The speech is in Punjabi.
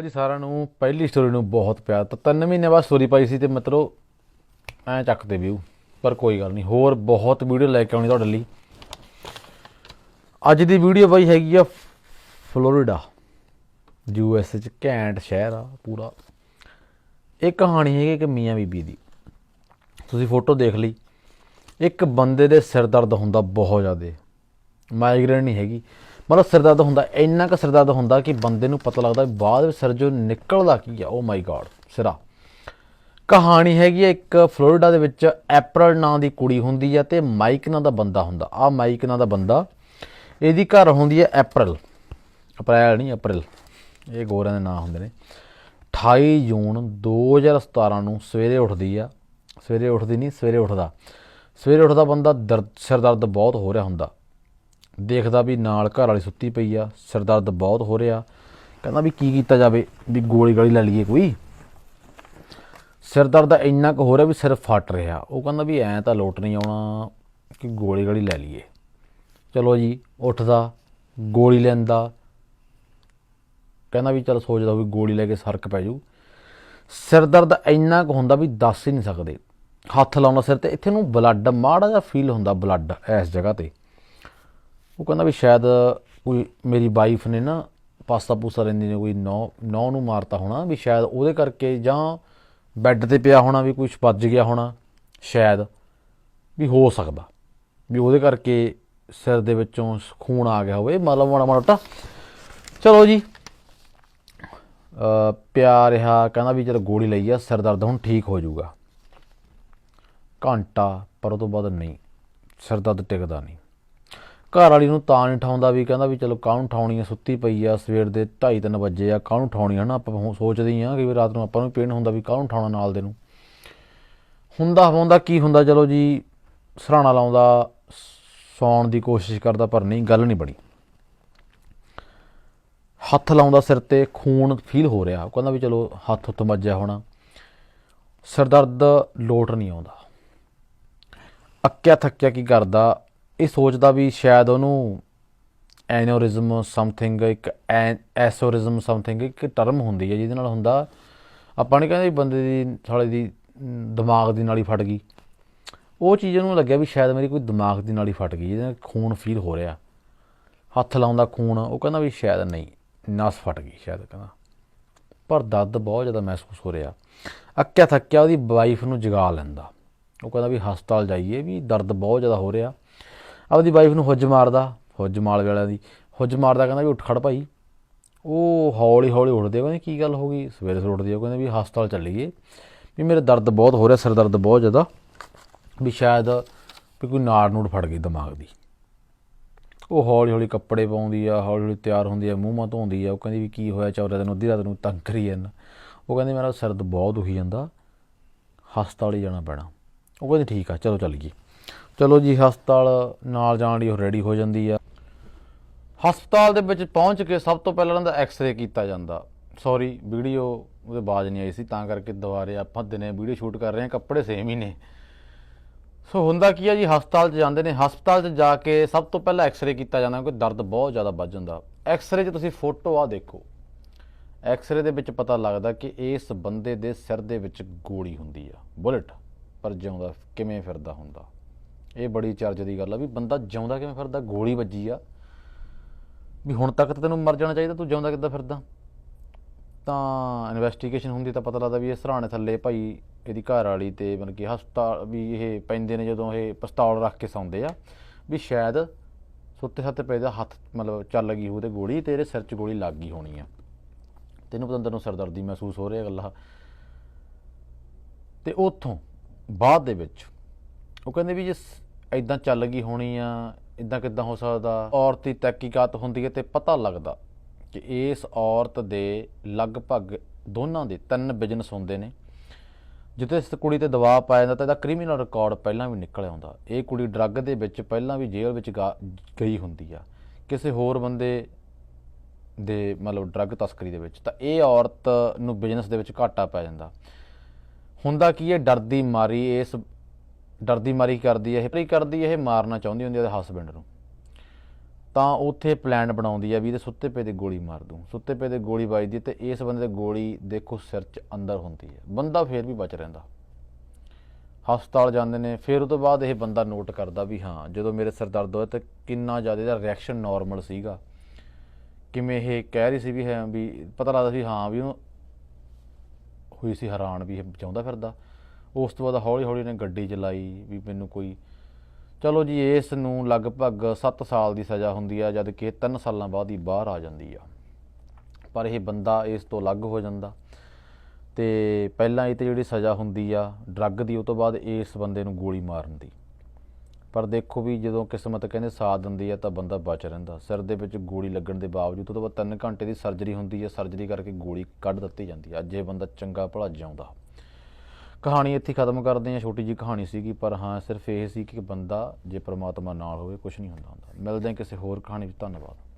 ਜੀ ਸਾਰਿਆਂ ਨੂੰ। ਪਹਿਲੀ ਸਟੋਰੀ ਨੂੰ ਬਹੁਤ ਪਿਆਰ। ਤਾਂ ਤਿੰਨ ਮਹੀਨੇ ਬਾਅਦ ਸਟੋਰੀ ਪਾਈ ਸੀ ਤੇ ਮਤਲਬ ਐ ਚੱਕਦੇ ਵਿਊ ਪਰ ਕੋਈ ਗੱਲ ਨਹੀਂ, ਹੋਰ ਬਹੁਤ ਵੀਡੀਓ ਲੈ ਕੇ ਆਉਣੀ ਤੁਹਾਡੇ ਲਈ। ਅੱਜ ਦੀ ਵੀਡੀਓ ਬਾਈ ਹੈਗੀ ਆ ਫਲੋਰੀਡਾ ਯੂ ਐਸ ਚ ਘੈਂਟ ਸ਼ਹਿਰ ਆ ਪੂਰਾ। ਇਹ ਕਹਾਣੀ ਹੈਗੀ ਕਿ ਮੀਆਂ ਬੀਬੀ ਦੀ। ਤੁਸੀਂ ਫੋਟੋ ਦੇਖ ਲਈ। ਇੱਕ ਬੰਦੇ ਦੇ ਸਿਰ ਦਰਦ ਹੁੰਦਾ ਬਹੁਤ ਜ਼ਿਆਦਾ। ਮਾਈਗ੍ਰੇਨ ਨਹੀਂ ਹੈਗੀ। ਮਤਲਬ ਸਿਰ ਦਰਦ ਹੁੰਦਾ, ਇੰਨਾ ਕੁ ਸਿਰ ਦਰਦ ਹੁੰਦਾ ਕਿ ਬੰਦੇ ਨੂੰ ਪਤਾ ਲੱਗਦਾ ਵੀ ਬਾਅਦ ਵਿੱਚ ਸਿਰ ਜੋ ਨਿਕਲਦਾ ਕੀ ਆ ਓ ਮਾਈ ਗॉड ਸਿਰਾ। ਕਹਾਣੀ ਹੈਗੀ ਹੈ ਇੱਕ ਫਲੋਰੀਡਾ ਦੇ ਵਿੱਚ ਐਪਰਲ ਨਾਂ ਦੀ ਕੁੜੀ ਹੁੰਦੀ ਆ ਤੇ ਮਾਈਕ ਨਾਂ ਦਾ ਬੰਦਾ ਹੁੰਦਾ। ਆ ਮਾਈਕ ਨਾਂ ਦਾ ਬੰਦਾ, ਇਹਦੀ ਘਰ ਹੁੰਦੀ ਹੈ ਐਪਰਲ। ਅਪ੍ਰੈਲ ਨਹੀਂ, ਅਪ੍ਰੈਲ। ਇਹ ਗੋਰਿਆਂ ਦੇ ਨਾਂ ਹੁੰਦੇ ਨੇ। 28 ਜੂਨ 2017 ਨੂੰ ਸਵੇਰੇ ਉੱਠਦੀ ਆ। ਸਵੇਰੇ ਉੱਠਦੀ ਨਹੀਂ, ਸਵੇਰੇ ਉੱਠਦਾ। ਸਵੇਰੇ ਉੱਠਦਾ ਬੰਦਾ ਦਰਦ, ਸਿਰ ਦਰਦ ਬਹੁਤ ਹੋ ਰਿਹਾ ਹੁੰਦਾ। ਦੇਖਦਾ ਵੀ ਨਾਲ ਘਰ ਵਾਲੀ ਸੁੱਤੀ ਪਈ ਆ, ਸਿਰ ਦਰਦ ਬਹੁਤ ਹੋ ਰਿਹਾ। ਕਹਿੰਦਾ ਵੀ ਕੀ ਕੀਤਾ ਜਾਵੇ, ਵੀ ਗੋਲੀ ਗਾਲੀ ਲੈ ਲਈਏ ਕੋਈ। ਸਿਰ ਦਰਦ ਇੰਨਾ ਕੁ ਹੋ ਰਿਹਾ ਵੀ ਸਿਰ ਫਟ ਰਿਹਾ। ਉਹ ਕਹਿੰਦਾ ਵੀ ਐਂ ਤਾਂ ਲੋਟ ਨਹੀਂ ਆਉਣਾ ਕਿ ਗੋਲੀ ਗਾਲੀ ਲੈ ਲਈਏ। ਚਲੋ ਜੀ, ਉੱਠਦਾ, ਗੋਲੀ ਲੈਂਦਾ। ਕਹਿੰਦਾ ਵੀ ਚਲ ਸੋਚਦਾ ਵੀ ਗੋਲੀ ਲੈ ਕੇ ਸਰਕ ਪੈ ਜੂ ਸਿਰ ਦਰਦ ਇੰਨਾ ਕੁ ਹੁੰਦਾ ਵੀ ਦੱਸ ਹੀ ਨਹੀਂ ਸਕਦੇ। ਹੱਥ ਲਾਉਣਾ ਸਿਰ ਤੇ ਇੱਥੇ ਨੂੰ ਬਲੱਡ ਮਾੜਾ ਜਿਹਾ ਫੀਲ ਹੁੰਦਾ ਬਲੱਡ ਇਸ ਜਗ੍ਹਾ ਤੇ। ਉਹ ਕਹਿੰਦਾ ਵੀ ਸ਼ਾਇਦ ਕੋਈ ਮੇਰੀ ਵਾਈਫ ਨੇ ਨਾ ਪਾਸਾ ਪੂਸਾ ਰਹਿੰਦੀ ਨੇ, ਕੋਈ ਨੌ ਨੌ ਨੂੰ ਮਾਰਤਾ ਹੋਣਾ ਵੀ ਸ਼ਾਇਦ ਉਹਦੇ ਕਰਕੇ ਜਾਂ ਬੈੱਡ ਤੇ ਪਿਆ ਹੋਣਾ ਵੀ ਕੁਝ ਵੱਜ ਗਿਆ ਹੋਣਾ, ਸ਼ਾਇਦ ਵੀ ਹੋ ਸਕਦਾ, ਵੀ ਉਹਦੇ ਕਰਕੇ ਸਿਰ ਦੇ ਵਿੱਚੋਂ ਖੂਨ ਆ ਗਿਆ ਹੋਵੇ ਮਤਲਬ ਮਾੜਾ ਮਾੜਾ ਚਲੋ ਜੀ ਪਿਆ ਰਿਹਾ, ਕਹਿੰਦਾ ਵੀ ਚਲ ਗੋਲੀ ਲਈ ਆ, ਸਿਰ ਦਰਦ ਹੁਣ ਠੀਕ ਹੋ ਜਾਊਗਾ। ਘੰਟਾ, ਪਰ ਉਹ ਤੋਂ ਬਾਅਦ ਨਹੀਂ, ਸਿਰ ਦਰਦ ਟਿਕਦਾ ਨਹੀਂ। ਘਰ ਵਾਲੀ ਨੂੰ ਤਾਂ ਨਹੀਂ ਠਾਉਂਦਾ ਵੀ ਕਹਿੰਦਾ ਵੀ ਚਲੋ ਕਾਹਨੂੰ ਠਾਉਣੀ ਆ, ਸੁੱਤੀ ਪਈ ਆ, ਸਵੇਰ ਦੇ 2:30 ਵਜੇ ਆ, ਕਾਹਨੂੰ ਠਾਉਣੀ ਆ ਨਾ, ਆਪਾਂ ਹੁਣ ਸੋਚਦੇ ਆ ਕਿ ਵੀ ਰਾਤ ਨੂੰ ਆਪਾਂ ਨੂੰ ਪੇਨ ਹੁੰਦਾ ਵੀ ਕਾਹਨੂੰ ਠਾਉਣਾ ਨਾਲ ਦੇ ਨੂੰ। ਹੁੰਦਾ ਹੁੰਦਾ ਕੀ ਹੁੰਦਾ, ਚਲੋ ਜੀ, ਸਰਾਣਾ ਲਾਉਂਦਾ, ਸੌਣ ਦੀ ਕੋਸ਼ਿਸ਼ ਕਰਦਾ, ਪਰ ਨਹੀਂ, ਗੱਲ ਨਹੀਂ ਬਣੀ। ਹੱਥ ਲਾਉਂਦਾ ਸਿਰ ਤੇ, ਖੂਨ ਫੀਲ ਹੋ ਰਿਹਾ, ਉਹ ਕਹਿੰਦਾ ਵੀ ਚਲੋ ਹੱਥ ਉੱਤ ਮੱਜਿਆ ਹੋਣਾ। ਸਿਰ ਦਰਦ ਲੋਟ ਨਹੀਂ ਆਉਂਦਾ। ਅੱਕਿਆ ਥੱਕਿਆ ਕੀ ਕਰਦਾ ਇਹ ਸੋਚਦਾ ਵੀ ਸ਼ਾਇਦ ਉਹਨੂੰ ਐਨੋਰਿਜ਼ਮ ਸਮਥਿੰਗ, ਇੱਕ ਐਸੋਰਿਜ਼ਮ ਸਮਥਿੰਗ, ਇੱਕ ਟਰਮ ਹੁੰਦੀ ਹੈ ਜਿਹਦੇ ਨਾਲ ਹੁੰਦਾ, ਆਪਾਂ ਨਹੀਂ ਕਹਿੰਦੇ ਵੀ ਬੰਦੇ ਦੀ, ਸਾਲੇ ਦੀ ਦਿਮਾਗ ਦੀ ਨਾਲੀ ਫਟ ਗਈ। ਉਹ ਚੀਜ਼ ਨੂੰ ਲੱਗਿਆ ਵੀ ਸ਼ਾਇਦ ਮੇਰੀ ਕੋਈ ਦਿਮਾਗ ਦੀ ਨਾਲੀ ਫਟ ਗਈ, ਜਿਹਦੇ ਨਾਲ ਖੂਨ ਫੀਲ ਹੋ ਰਿਹਾ। ਹੱਥ ਲਾਉਂਦਾ ਖੂਨ, ਉਹ ਕਹਿੰਦਾ ਵੀ ਸ਼ਾਇਦ ਨਹੀਂ, ਨਸ ਫਟ ਗਈ ਸ਼ਾਇਦ ਕਹਿੰਦਾ। ਪਰ ਦਰਦ ਬਹੁਤ ਜ਼ਿਆਦਾ ਮਹਿਸੂਸ ਹੋ ਰਿਹਾ। ਅੱਕਿਆ ਥੱਕਿਆ ਉਹਦੀ ਵਾਈਫ ਨੂੰ ਜਗਾ ਲੈਂਦਾ। ਉਹ ਕਹਿੰਦਾ ਵੀ ਹਸਪਤਾਲ ਜਾਈਏ, ਵੀ ਦਰਦ ਬਹੁਤ ਜ਼ਿਆਦਾ ਹੋ ਰਿਹਾ। ਆਪਦੀ ਵਾਈਫ ਨੂੰ ਹੁੱਜ ਮਾਰਦਾ ਹੁੱਜ ਮਾਲ ਵਾਲਿਆਂ ਦੀ ਹੁੱਜ ਮਾਰਦਾ ਕਹਿੰਦਾ ਵੀ ਉੱਠ ਖੜ ਭਾਈ। ਉਹ ਹੌਲੀ ਹੌਲੀ ਉੱਠਦੇ ਆ, ਕਹਿੰਦੇ ਕੀ ਗੱਲ ਹੋ ਗਈ ਸਵੇਰੇ ਸਵੇਰੇ ਉੱਠਦੀ ਆ, ਉਹ ਕਹਿੰਦੇ ਵੀ ਹਸਪਤਾਲ ਚੱਲੀਏ। ਵੀ ਮੇਰੇ ਦਰਦ ਬਹੁਤ ਹੋ ਰਿਹਾ ਸਿਰ ਦਰਦ ਬਹੁਤ ਜ਼ਿਆਦਾ ਵੀ ਸ਼ਾਇਦ ਵੀ ਕੋਈ ਨਾੜ ਨੂੜ ਫੜ ਗਈ ਦਿਮਾਗ ਦੀ। ਉਹ ਹੌਲੀ ਹੌਲੀ ਕੱਪੜੇ ਪਾਉਂਦੀ ਆ ਹੌਲੀ ਹੌਲੀ ਤਿਆਰ ਹੁੰਦੀ ਆ ਮੂੰਹ ਮਾ ਧੋਂਦੀ ਆ ਉਹ ਕਹਿੰਦੀ ਵੀ ਕੀ ਹੋਇਆ ਚੌਰੇ ਦਿਨ ਅੱਧੀ ਰਾਤ ਨੂੰ ਤੰਗ ਕਰੀ ਜਾਂਦਾ ਉਹ ਕਹਿੰਦੀ ਮੇਰਾ ਸਿਰ ਬਹੁਤ ਦੁਖੀ ਜਾਂਦਾ ਹਸਪਤਾਲ ਹੀ ਜਾਣਾ ਪੈਣਾ। ਉਹ ਕਹਿੰਦੀ ਠੀਕ ਆ ਚਲੋ ਚੱਲੀਏ। ਚਲੋ ਜੀ, ਹਸਪਤਾਲ ਨਾਲ ਜਾਣ ਲਈ ਉਹ ਰੈਡੀ ਹੋ ਜਾਂਦੀ ਆ। ਹਸਪਤਾਲ ਦੇ ਵਿੱਚ ਪਹੁੰਚ ਕੇ ਸਭ ਤੋਂ ਪਹਿਲਾਂ ਉਹਨਾਂ ਦਾ ਐਕਸ-ਰੇ ਕੀਤਾ ਜਾਂਦਾ। ਸੌਰੀ ਵੀਡੀਓ ਉਹਦੇ ਬਾਜ ਨਹੀਂ ਆਈ ਸੀ, ਤਾਂ ਕਰਕੇ ਦੁਬਾਰੇ ਆਪਾਂ ਦਿਨੇ ਵੀਡੀਓ ਸ਼ੂਟ ਕਰ ਰਹੇ ਹਾਂ, ਕੱਪੜੇ ਸੇਮ ਹੀ ਨੇ। ਸੋ ਹੁੰਦਾ ਕੀ ਆ ਜੀ, ਹਸਪਤਾਲ 'ਚ ਜਾਂਦੇ ਨੇ। ਹਸਪਤਾਲ 'ਚ ਜਾ ਕੇ ਸਭ ਤੋਂ ਪਹਿਲਾਂ ਐਕਸ-ਰੇ ਕੀਤਾ ਜਾਂਦਾ, ਕਿਉਂਕਿ ਦਰਦ ਬਹੁਤ ਜ਼ਿਆਦਾ ਵੱਧ ਜਾਂਦਾ। ਐਕਸ-ਰੇ 'ਚ ਤੁਸੀਂ ਫੋਟੋ ਆ ਦੇਖੋ। ਐਕਸ-ਰੇ ਦੇ ਵਿੱਚ ਪਤਾ ਲੱਗਦਾ ਕਿ ਇਸ ਬੰਦੇ ਦੇ ਸਿਰ ਦੇ ਵਿੱਚ ਗੋਲੀ ਹੁੰਦੀ ਆ, ਬੁਲਟ। ਪਰ ਜਿਉਂਦਾ, ਕਿਵੇਂ ਫਿਰਦਾ ਹੁੰਦਾ। ਇਹ ਬੜੀ ਚਰਜ ਦੀ ਗੱਲ ਆ ਵੀ ਬੰਦਾ ਜਿਉਂਦਾ ਕਿਵੇਂ ਫਿਰਦਾ, ਗੋਲੀ ਵੱਜੀ ਆ। ਵੀ ਹੁਣ ਤੱਕ ਤਾਂ ਤੈਨੂੰ ਮਰ ਜਾਣਾ ਚਾਹੀਦਾ, ਤੂੰ ਜਿਉਂਦਾ ਕਿੱਦਾਂ ਫਿਰਦਾ? ਤਾਂ ਇਨਵੈਸਟੀਗੇਸ਼ਨ ਹੁੰਦੀ ਤਾਂ ਪਤਾ ਲੱਗਦਾ ਵੀ ਇਹ ਸਰਾਣੇ ਥੱਲੇ ਭਾਈ ਇਹਦੀ ਘਰ ਵਾਲੀ ਤੇ ਮਤਲਬ ਕਿ ਹਸਪਤਾਲ ਵੀ ਇਹ ਪੈਂਦੇ ਨੇ ਜਦੋਂ ਇਹ ਪਿਸਤੌਲ ਰੱਖ ਕੇ ਸੌਂਦੇ ਆ। ਵੀ ਸ਼ਾਇਦ ਸੁੱਤੇ ਸੱਤੇ ਪਏ ਦਾ ਹੱਥ ਮਤਲਬ ਚੱਲ ਗਈ ਹੋਊ ਤੇ ਗੋਲੀ ਤੇਰੇ ਸਿਰ 'ਚ ਗੋਲੀ ਲੱਗ ਗਈ ਹੋਣੀ ਆ। ਤੈਨੂੰ ਪਤਾ ਤੈਨੂੰ ਸਰਦਰਦੀ ਮਹਿਸੂਸ ਹੋ ਰਿਹਾ ਗੱਲਾਂ। ਤੇ ਉਥੋਂ ਬਾਅਦ ਦੇ ਵਿੱਚ ਉਹ ਕਹਿੰਦੇ ਵੀ ਜੇ ਇਦਾਂ ਚੱਲ ਗਈ ਹੋਣੀ ਆ ਇਦਾਂ ਕਿੱਦਾਂ ਹੋ ਸਕਦਾ? ਔਰਤ ਦੀ ਤਹਿਕੀਕਾਤ ਹੁੰਦੀ ਹੈ ਤੇ ਪਤਾ ਲੱਗਦਾ ਕਿ ਇਸ ਔਰਤ ਦੇ ਲਗਭਗ ਦੋਨਾਂ ਦੇ ਤਿੰਨ ਬਿਜ਼ਨਸ ਹੁੰਦੇ ਨੇ। ਜਿੱਥੇ ਇਸ ਕੁੜੀ ਤੇ ਦਬਾਅ ਪਾਇਆ ਜਾਂਦਾ ਤਾਂ ਇਹਦਾ ਕ੍ਰਿਮੀਨਲ ਰਿਕਾਰਡ ਪਹਿਲਾਂ ਵੀ ਨਿਕਲ ਆਉਂਦਾ ਇਹ ਕੁੜੀ ਡਰੱਗ ਦੇ ਵਿੱਚ ਪਹਿਲਾਂ ਵੀ ਜੇਲ੍ਹ ਵਿੱਚ ਗਾ- ਗਈ ਹੁੰਦੀ ਆ। ਕਿਸੇ ਹੋਰ ਬੰਦੇ ਦੇ ਮਤਲਬ ਡਰੱਗ ਤਸਕਰੀ ਦੇ ਵਿੱਚ। ਤਾਂ ਇਹ ਔਰਤ ਨੂੰ ਬਿਜ਼ਨਸ ਦੇ ਵਿੱਚ ਘਾਟਾ ਪੈ ਜਾਂਦਾ। ਹੁੰਦਾ ਕੀ ਹੈ, ਡਰਦੀ ਮਾਰੀ ਇਸ ਡਰਦੀ ਮਾਰੀ ਕਰਦੀ ਹੈ ਇਹ ਕੀ ਕਰਦੀ ਹੈ ਇਹ ਮਾਰਨਾ ਚਾਹੁੰਦੀ ਹੁੰਦੀ ਹੈ ਉਹਦੇ ਹਸਬੰਡ ਨੂੰ। ਤਾਂ ਉੱਥੇ ਪਲਾਨ ਬਣਾਉਂਦੀ ਆ ਵੀ ਇਹਦੇ ਸੁੱਤੇ ਪਏ ਤੇ ਗੋਲੀ ਮਾਰ ਦੂੰ। ਸੁੱਤੇ ਪਏ ਤੇ ਗੋਲੀ ਵੱਜਦੀ ਤੇ ਇਸ ਬੰਦੇ ਤੇ ਗੋਲੀ ਦੇਖੋ ਸਿਰ 'ਚ ਅੰਦਰ ਹੁੰਦੀ ਹੈ ਬੰਦਾ ਫੇਰ ਵੀ ਬਚ ਰਹਿੰਦਾ। ਹਸਪਤਾਲ ਜਾਂਦੇ ਨੇ, ਫਿਰ ਉਹ ਤੋਂ ਬਾਅਦ ਇਹ ਬੰਦਾ ਨੋਟ ਕਰਦਾ ਵੀ ਹਾਂ, ਜਦੋਂ ਮੇਰੇ ਸਿਰ ਦਰਦ ਹੋਇਆ ਤੇ ਕਿੰਨਾ ਜ਼ਿਆਦਾ ਇਹਦਾ ਰਿਐਕਸ਼ਨ ਨਾਰਮਲ ਸੀਗਾ। ਕਿਵੇਂ ਇਹ ਕਹਿ ਰਹੀ ਸੀ ਵੀ ਹੈ ਵੀ, ਪਤਾ ਲੱਗਦਾ ਸੀ ਹਾਂ ਵੀ ਉਹ ਹੋਈ ਸੀ ਹੈਰਾਨ ਵੀ ਇਹ ਬਚਾਉਂਦਾ ਫਿਰਦਾ। ਉਸ ਤੋਂ ਬਾਅਦ ਹੌਲੀ ਹੌਲੀ ਨੇ ਗੱਡੀ ਚਲਾਈ ਵੀ ਮੈਨੂੰ ਕੋਈ, ਚਲੋ ਜੀ ਇਸ ਨੂੰ ਲਗਭਗ 7 ਸਾਲ ਦੀ ਸਜ਼ਾ ਹੁੰਦੀ ਆ, ਜਦ ਕਿ 3 ਸਾਲਾਂ ਬਾਅਦ ਹੀ ਬਾਹਰ ਆ ਜਾਂਦੀ ਆ। ਪਰ ਇਹ ਬੰਦਾ ਇਸ ਤੋਂ ਅਲੱਗ ਹੋ ਜਾਂਦਾ। ਤੇ ਪਹਿਲਾਂ ਇਹ ਤੇ ਜਿਹੜੀ ਸਜ਼ਾ ਹੁੰਦੀ ਆ, ਡਰੱਗ ਦੀ, ਉਹ ਤੋਂ ਬਾਅਦ ਇਸ ਬੰਦੇ ਨੂੰ ਗੋਲੀ ਮਾਰਨ ਦੀ। ਪਰ ਦੇਖੋ ਵੀ ਜਦੋਂ ਕਿਸਮਤ ਕਹਿੰਦੇ ਸਾਥ ਦਿੰਦੀ ਆ, ਤਾਂ ਬੰਦਾ ਬਚ ਰਹਿੰਦਾ। ਸਿਰ ਦੇ ਵਿੱਚ ਗੋਲੀ ਲੱਗਣ ਦੇ ਬਾਵਜੂਦ ਉਹ ਤੋਂ ਬਾਅਦ 3 ਘੰਟੇ ਦੀ ਸਰਜਰੀ ਹੁੰਦੀ ਆ। ਸਰਜਰੀ ਕਰਕੇ ਗੋਲੀ ਕੱਢ ਦਿੱਤੀ ਜਾਂਦੀ ਆ। ਅੱਜ ਇਹ ਬੰਦਾ ਚੰਗਾ ਭਲਾ ਜਿਉਂਦਾ। ਕਹਾਣੀ ਇੱਥੇ ਖਤਮ ਕਰਦੇ ਹਾਂ, ਛੋਟੀ ਜੀ ਕਹਾਣੀ ਸੀਗੀ, ਪਰ ਹਾਂ, ਸਿਰਫ ਇਹ ਸੀ ਕਿ ਬੰਦਾ ਜੇ ਪ੍ਰਮਾਤਮਾ ਨਾਲ ਹੋਵੇ ਕੁਝ ਨਹੀਂ ਹੁੰਦਾ ਹੁੰਦਾ। ਮਿਲਦੇ ਹਾਂ ਕਿਸੇ ਹੋਰ ਕਹਾਣੀ ਵਿੱਚ, ਧੰਨਵਾਦ।